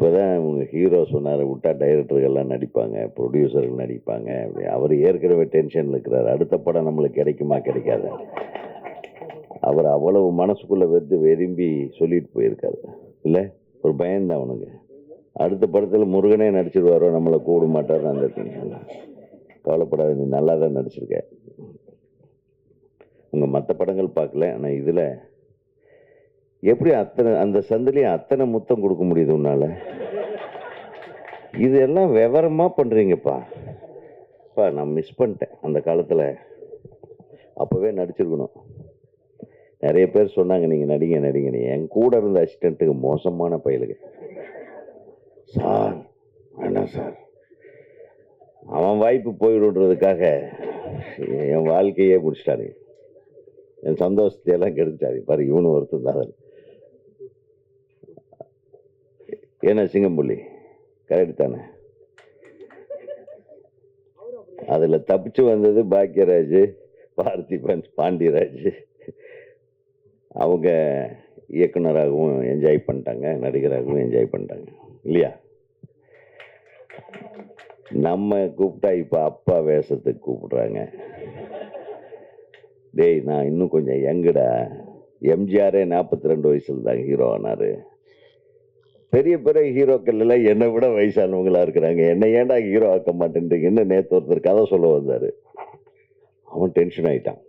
இப்போ தான் இவங்க ஹீரோ சொன்னார் விட்டா டைரக்டர்கள்லாம் நடிப்பாங்க ப்ரொடியூசர்கள் நடிப்பாங்க. அப்படி அவர் ஏற்கனவே டென்ஷனில் இருக்கிறார். அடுத்த படம் நம்மளுக்கு கிடைக்குமா கிடைக்காது? அவர் அவ்வளவு மனசுக்குள்ளே வந்து விரும்பி சொல்லிட்டு போயிருக்காரு. இல்லை? ஒரு பயந்தான் அவனுங்க அடுத்த படத்தில் முருகனே நடிச்சிருவாரோ நம்மளை கூப்பிட மாட்டார் அந்த டென்ஷன் கவலைப்படாத நீ நல்லா தான் நடிச்சிருக்க. உங்கள் மற்ற படங்கள் பார்க்கல ஆனால் இதில் எப்படி அத்தனை அந்த சந்திலையும் அத்தனை முத்தம் கொடுக்க முடியுது உன்னால? இதெல்லாம் விவரமாக பண்ணுறீங்கப்பா இப்போ நான் மிஸ் பண்ணிட்டேன் அந்த காலத்தில். அப்போவே நடிச்சிருக்கணும். நிறைய பேர் சொன்னாங்க நீங்கள் நடிங்க நடிங்க. என் கூட இருந்த அசிஸ்டண்ட்டுக்கு மோசமான பயலுங்க சார் வேண்டாம் சார். அவன் வாய்ப்பு போயிடுன்றதுக்காக என் வாழ்க்கையே முடிச்சிட்டானுங்க என் சந்தோஷத்தையெல்லாம் கெடுத்துட்டாரு பாரு இவனு ஒருத்தன் தான் ஏன்னா சிங்கம்புள்ளி கரெக்ட் தானே? அதில் தப்பிச்சு வந்தது பாக்கியராஜ் பார்த்திபன் பாண்டியராஜ். அவங்க இயக்குனராகவும் என்ஜாய் பண்ணிட்டாங்க நடிகராகவும் என்ஜாய் பண்ணிட்டாங்க. இல்லையா? நம்ம கூப்பிட்டா இப்போ அப்பா வேஷத்துக்கு கூப்பிடுறாங்க. டேய் நான் இன்னும் கொஞ்சம் யங்குடா. எம்ஜிஆரே நாற்பத்தி ரெண்டு வயசுல தான் ஹீரோ ஆனார். பெரிய பெரிய ஹீரோக்கள் எல்லாம் என்னை விட வயசானவங்களா இருக்கிறாங்க. என்னை ஏன்டா ஹீரோ ஆக்க மாட்டேன்றீங்கன்னு நேற்று ஒருத்தர் கதை சொல்ல வந்தார். அவன் டென்ஷன் ஆகிட்டான்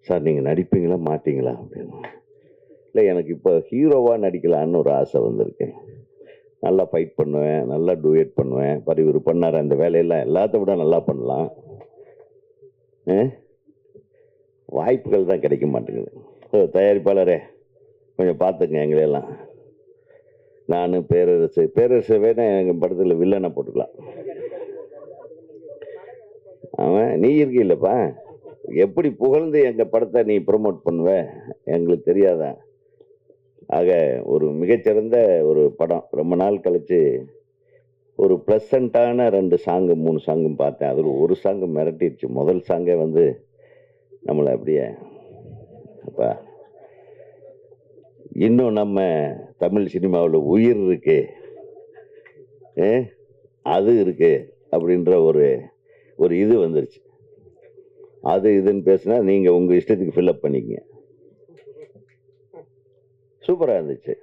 சார் நீங்கள் நடிப்பீங்களா மாட்டீங்களா? அப்படின்னு. இல்லை எனக்கு இப்போ ஹீரோவாக நடிக்கலான்னு ஒரு ஆசை வந்திருக்கேன் நல்லா ஃபைட் பண்ணுவேன் நல்லா டூயட் பண்ணுவேன் பாரு இவர் பண்ணார் அந்த வேலையெல்லாம் எல்லாத்த விட நல்லா பண்ணலாம். ஆ? வாய்ப்புகள் தான் கிடைக்க மாட்டேங்குது. தயாரிப்பாளரே கொஞ்சம் பார்த்துங்க எங்களையெல்லாம். நான் பேரரசு. பேரரசு வேணா எங்கள் படத்தில் வில்லனை போட்டுக்கலாம். அவன் நீ இருக்கீல்லப்பா எப்படி புகழ்ந்து எங்கள் படத்தை நீ ப்ரொமோட் பண்ணுவ? எங்களுக்கு தெரியாதா? ஆக ஒரு மிகச்சிறந்த ஒரு படம். ரொம்ப நாள் கழித்து ஒரு ப்ளசண்ட்டான ரெண்டு சாங்கு மூணு சாங்கும் பார்த்தேன். அதில் ஒரு சாங்கு மிரட்டிடுச்சு. முதல் சாங்கே வந்து நம்மளை அப்படியே அப்பா இன்னும் நம்ம தமிழ் சினிமாவில் உயிர் இருக்கு. ஏ? அது இருக்கு அப்படின்ற ஒரு ஒரு இது வந்துருச்சு. அது இதுன்னு பேசுனா நீங்கள் உங்கள் இஷ்டத்துக்கு ஃபில்அப் பண்ணிக்கங்க. சூப்பராக இருந்துச்சு.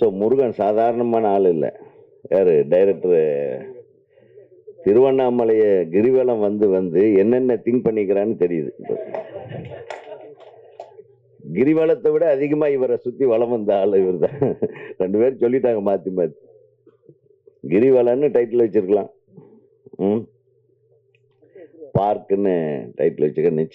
ஸோ முருகன் சாதாரணமான ஆள் இல்லை. யார்? டைரக்டரு திருவண்ணாமலையை கிரிவலம் வந்து வந்து என்னென்ன திங்க் பண்ணிக்கிறான்னு தெரியுது. கிரிவலத்தை விட அதிகமா இவரை சுத்தி வலம் வந்த ஆள் இவர் தான் ரெண்டு பேரும் சொல்லிட்டாங்க மாத்தி மாத்தி. கிரிவலன்னு டைட்டில் வச்சிருக்கலாம். ம். பார்க்குன்னு டைட்டில் வச்சுக்க நிச்சயம்